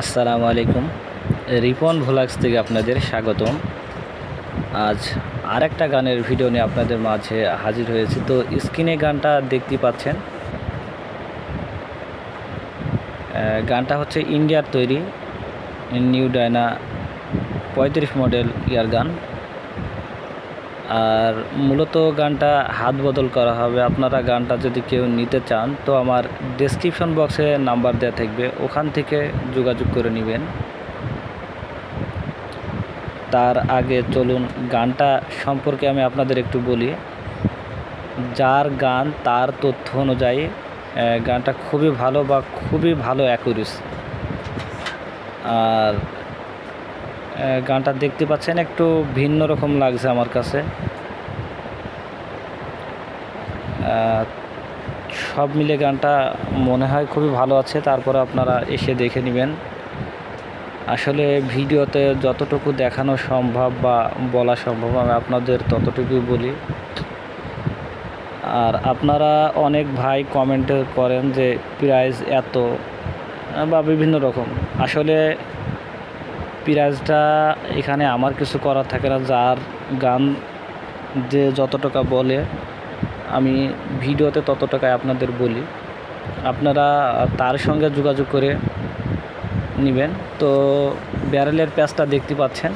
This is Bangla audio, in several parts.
আসসালামু আলাইকুম। রিপন ভোলাক্স থেকে আপনাদের স্বাগতম। আজ আরেকটা গানের ভিডিও নিয়ে আপনাদের মাঝে হাজির হয়েছি। তো স্ক্রিনে গানটা দেখতে পাচ্ছেন। গানটা হচ্ছে ইন্ডিয়ার তৈরি, নিউ ডায়না পঁয়ত্রিশ মডেল ইয়ার গান। আর মূলত গানটা হাত বদল করা হবে। আপনারা গানটা যদি কেউ নিতে চান, তো আমার ডেসক্রিপশন বক্সে নাম্বার দেওয়া থাকবে। ওখান থেকে যোগাযোগ করে নেবেন। তার আগে চলুন, গানটা সম্পর্কে আমি আপনাদের একটু বলি। যার গান, তার তথ্য অনুযায়ী গানটা খুবই ভালো বা খুবই ভালো অ্যাকুরেসি আর গানটা দেখতে পাচ্ছেন, একটু ভিন্ন রকম লাগছে আমার কাছে। সব মিলে গানটা মনে হয় খুবই ভালো আছে, তারপরে আপনারা এসে দেখে নেবেন। আসলে ভিডিওতে যতটুকু দেখানো সম্ভব বা বলা সম্ভব, আমি আপনাদের ততটুকুই বলি। আর আপনারা অনেক ভাই কমেন্ট করেন যে প্রাইস এত, বা বিভিন্ন রকম। আসলে প্রাইজটা এখানে আমার কিছু করার থাকে না। যার গান যে যত টাকা বলে, আমি ভিডিওতে তত টাকায় আপনাদের বলি। আপনারা তার সঙ্গে যোগাযোগ করে নেবেন। তো ব্যারেলের প্যাচটা দেখতে পাচ্ছেন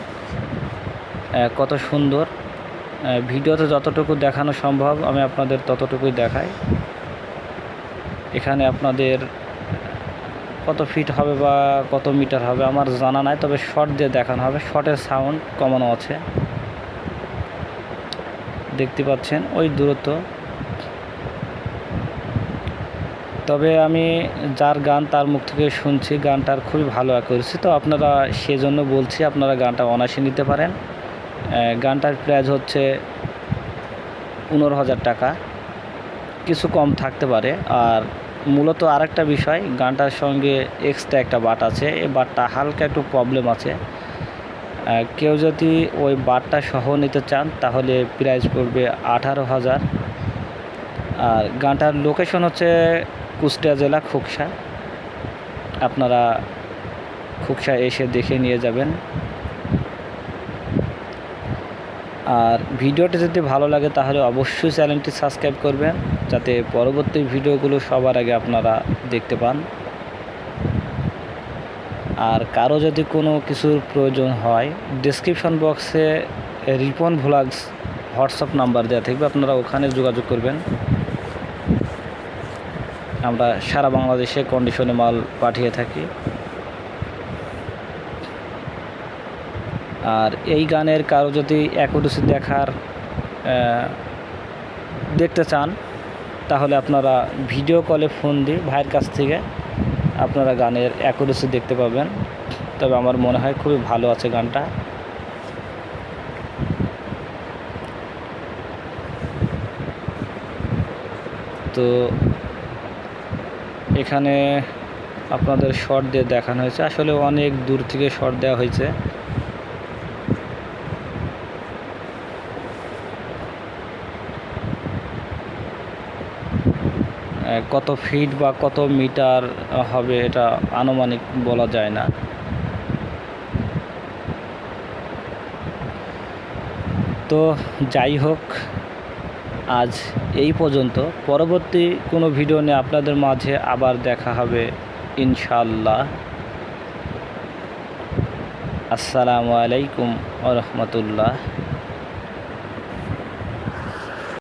কত সুন্দর। ভিডিওতে যতটুকু দেখানো সম্ভব, আমি আপনাদের ততটুকুই দেখাই। এখানে আপনাদের কত ফিট হবে বা কত মিটার হবে আমার জানা নাই, তবে শর্ট দিয়ে দেখানো হবে। শর্টের সাউন্ড কমানো আছে। দেখতে পাচ্ছেন, ওই দূরত্ব। তবে আমি যার গান তার মুখ থেকে শুনছি, গানটার খুবই ভালো করেছি তো আপনারা সেজন্য বলছি, আপনারা গানটা অনায়াসে নিতে পারেন। গানটার প্রাইস হচ্ছে পনেরো হাজার টাকা। কিছু কম থাকতে পারে, আর মূলত আরেকটা বিষয়, গানটার সঙ্গে এক্সট্রা একটা বাট আছে। এই বাটটা হালকা একটু প্রবলেম আছে। কেউ যদি ওই বাটটা সহ নিতে চান, তাহলে প্রাইস পড়বে আঠারো হাজার। আর গানটার লোকেশন হচ্ছে কুষ্টিয়া জেলা খুকসা। আপনারা খুকসা এসে দেখে নিয়ে যাবেন। আর ভিডিওটি যদি ভালো লাগে তাহলে অবশ্যই চ্যানেলটি সাবস্ক্রাইব করবেন, যাতে পরবর্তী ভিডিওগুলো সবার আগে আপনারা দেখতে পান। আর কারও যদি কোনো কিছুর প্রয়োজন হয় ডিসক্রিপশন বক্সে রিপন ভ্লগস হোয়াটসঅ্যাপ নাম্বার দেওয়া থাকবে, আপনারা ওখানে যোগাযোগ করবেন। আমরা সারা বাংলাদেশে কন্ডিশনে মাল পাঠিয়ে থাকি। আর এই গানের কারও যদি অ্যাকুরেসি দেখার দেখতে চান, তাহলে আপনারা ভিডিও কলে ফোন দিয়ে ভাইয়ের কাছ থেকে আপনারা গানের অ্যাকুরেসি দেখতে পাবেন। তবে আমার মনে হয় খুবই ভালো আছে গানটা। তো এখানে আপনাদের শর্ট দিয়ে দেখানো হয়েছে। আসলে অনেক দূর থেকে শর্ট দেওয়া হয়েছে। কত ফিট বা কত মিটার হবে এটা আনুমানিক বলা যায় না। তো যাই হোক, আজ এই পর্যন্ত। পরবর্তী কোনো ভিডিও নিয়ে আপনাদের মাঝে আবার দেখা হবে ইনশাল্লাহ আসসালামু আলাইকুম রহমতুল্লাহ।